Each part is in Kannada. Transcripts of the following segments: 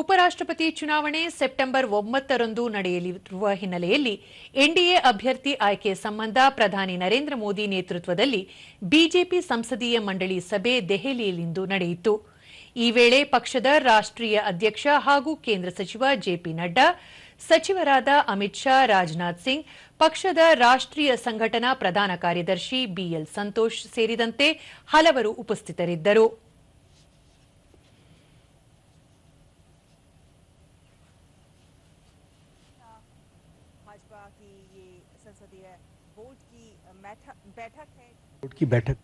ಉಪರಾಷ್ಟ್ರಪತಿ ಚುನಾವಣೆ ಸೆಪ್ಟೆಂಬರ್ ಒಂಬತ್ತರಂದು ನಡೆಯಲಿರುವ ಹಿನ್ನೆಲೆಯಲ್ಲಿ ಎನ್ಡಿಎ ಅಭ್ಯರ್ಥಿ ಆಯ್ಕೆ ಸಂಬಂಧ ಪ್ರಧಾನಿ ನರೇಂದ್ರ ಮೋದಿ ನೇತೃತ್ವದಲ್ಲಿ ಬಿಜೆಪಿ ಸಂಸದೀಯ ಮಂಡಳಿ ಸಭೆ ದೆಹಲಿಯಲ್ಲಿಂದು ನಡೆಯಿತು. ಈ ವೇಳೆ ಪಕ್ಷದ ರಾಷ್ಟ್ರೀಯ ಅಧ್ಯಕ್ಷ ಹಾಗೂ ಕೇಂದ್ರ ಸಚಿವ ಜೆಪಿ ನಡ್ಡಾ, ಸಚಿವರಾದ ಅಮಿತ್ ಶಾ, ರಾಜನಾಥ್ ಸಿಂಗ್, ಪಕ್ಷದ ರಾಷ್ಟ್ರೀಯ ಸಂಘಟನಾ ಪ್ರಧಾನ ಕಾರ್ಯದರ್ಶಿ ಬಿಎಲ್ ಸಂತೋಷ್ ಸೇರಿದಂತೆ ಹಲವರು ಉಪಸ್ಥಿತರಿದ್ದರು. की ये संसदीय बोर्ड की बैठक बैठक है बोर्ड की बैठक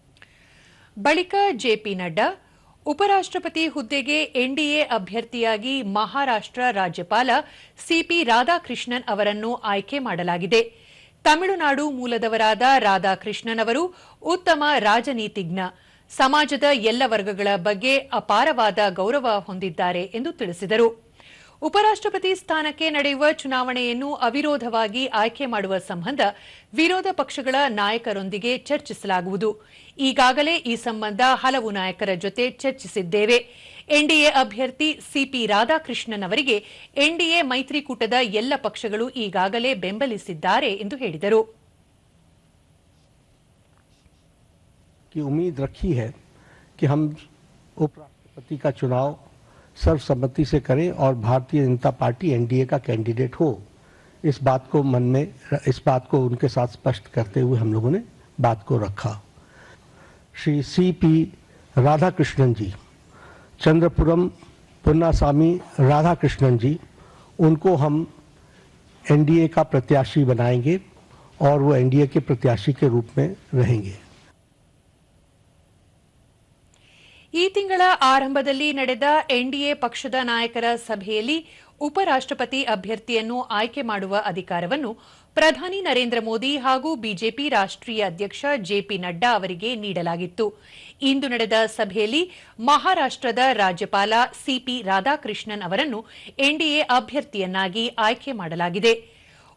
ಬಳಿಕ ಜೆಪಿ ನಡ್ಡಾ ಉಪರಾಷ್ಟ್ರಪತಿ ಹುದ್ದೆಗೆ ಎನ್ಡಿಎ ಅಭ್ಯರ್ಥಿಯಾಗಿ ಮಹಾರಾಷ್ಟ್ರ ರಾಜ್ಯಪಾಲ ಸಿಪಿ ರಾಧಾಕೃಷ್ಣನ್ ಅವರನ್ನು ಆಯ್ಕೆ ಮಾಡಲಾಗಿದೆ ತಮಿಳುನಾಡು ಮೂಲದವರಾದ ರಾಧಾಕೃಷ್ಣನ್ ಅವರು ಉತ್ತಮ ರಾಜನೀತಿಜ್ಞ ಸಮಾಜದ ಎಲ್ಲ ವರ್ಗಗಳ ಬಗ್ಗೆ ಅಪಾರವಾದ ಗೌರವ ಹೊಂದಿದ್ದಾರೆ ಎಂದು ತಿಳಿಸಿದರು ಉಪರಾಷ್ಟ್ರಪತಿ ಸ್ಥಾನಕ್ಕೆ ನಡೆಯುವ ಚುನಾವಣೆಯನ್ನು ಅವಿರೋಧವಾಗಿ ಆಯ್ಕೆ ಮಾಡುವ ಸಂಬಂಧ ವಿರೋಧ ಪಕ್ಷಗಳ ನಾಯಕರೊಂದಿಗೆ ಚರ್ಚಿಸಲಾಗುವುದು ಈಗಾಗಲೇ ಈ ಸಂಬಂಧ ಹಲವು ನಾಯಕರ ಜೊತೆ ಚರ್ಚಿಸಿದ್ದೇವೆ ಎನ್ಡಿಎ ಅಭ್ಯರ್ಥಿ ಸಿಪಿ ರಾಧಾಕೃಷ್ಣನ್ ಅವರಿಗೆ ಎನ್ಡಿಎ ಮೈತ್ರಿಕೂಟದ ಎಲ್ಲ ಪಕ್ಷಗಳು ಈಗಾಗಲೇ ಬೆಂಬಲಿಸಿದ್ದಾರೆ ಎಂದು ಹೇಳಿದರು की उम्मीद रखी है कि हम उपराष्ट्रपति का चुनाव सर्वसम्मति से करें और भारतीय जनता पार्टी एनडीए का कैंडिडेट हो। इस बात को मन में इस बात को उनके साथ स्पष्ट करते हुए हम लोगों ने बात को रखा। श्री सी पी राधाकृष्णन जी, चंद्रपुरम पुन्नासामी राधाकृष्णन जी, उनको हम एनडीए का प्रत्याशी बनाएँगे और वो एनडीए के प्रत्याशी के रूप में रहेंगे। ಈ ತಿಂಗಳ ಆರಂಭದಲ್ಲಿ ನಡೆದ ಎನ್ಡಿಎ ಪಕ್ಷದ ನಾಯಕರ ಸಭೆಯಲ್ಲಿ ಉಪರಾಷ್ಟಪತಿ ಅಭ್ಯರ್ಥಿಯನ್ನು ಆಯ್ಕೆ ಮಾಡುವ ಅಧಿಕಾರವನ್ನು ಪ್ರಧಾನಿ ನರೇಂದ್ರ ಮೋದಿ ಹಾಗೂ ಬಿಜೆಪಿ ರಾಷ್ಟ್ರೀಯ ಅಧ್ಯಕ್ಷ ಜೆಪಿ ನಡ್ಡಾ ಅವರಿಗೆ ನೀಡಲಾಗಿತ್ತು. ಇಂದು ನಡೆದ ಸಭೆಯಲ್ಲಿ ಮಹಾರಾಷ್ಟ್ರದ ರಾಜ್ಯಪಾಲ ಸಿಪಿ ರಾಧಾಕೃಷ್ಣನ್ ಅವರನ್ನು ಎನ್ಡಿಎ ಅಭ್ಯರ್ಥಿಯನ್ನಾಗಿ ಆಯ್ಕೆ ಮಾಡಲಾಗಿದೆ.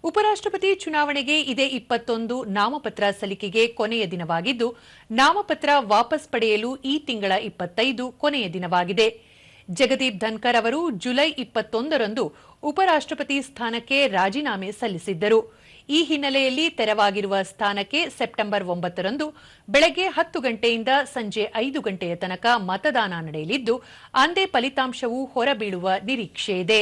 ಉಪರಾಷ್ಟ್ರಪತಿ ಚುನಾವಣೆಗೆ ಇದೇ ಇಪ್ಪತ್ತೊಂದು ನಾಮಪತ್ರ ಸಲ್ಲಿಕೆಗೆ ಕೊನೆಯ ದಿನವಾಗಿದ್ದು, ನಾಮಪತ್ರ ವಾಪಸ್ ಪಡೆಯಲು ಈ ತಿಂಗಳ ಇಪ್ಪತ್ತೈದು ಕೊನೆಯ ದಿನವಾಗಿದೆ. ಜಗದೀಪ್ ಧನ್ಕರ್ ಅವರು ಜುಲೈ ಇಪ್ಪತ್ತೊಂದರಂದು ಉಪರಾಷ್ಟ್ರಪತಿ ಸ್ಥಾನಕ್ಕೆ ರಾಜೀನಾಮೆ ಸಲ್ಲಿಸಿದ್ದರು. ಈ ಹಿನ್ನೆಲೆಯಲ್ಲಿ ತೆರವಾಗಿರುವ ಸ್ಥಾನಕ್ಕೆ ಸೆಪ್ಟೆಂಬರ್ ಒಂಬತ್ತರಂದು ಬೆಳಗ್ಗೆ ಹತ್ತು ಗಂಟೆಯಿಂದ ಸಂಜೆ ಐದು ಗಂಟೆಯ ತನಕ ಮತದಾನ ನಡೆಯಲಿದ್ದು, ಅಂದೇ ಫಲಿತಾಂಶವು ಹೊರಬೀಳುವ ನಿರೀಕ್ಷೆಯಿದೆ.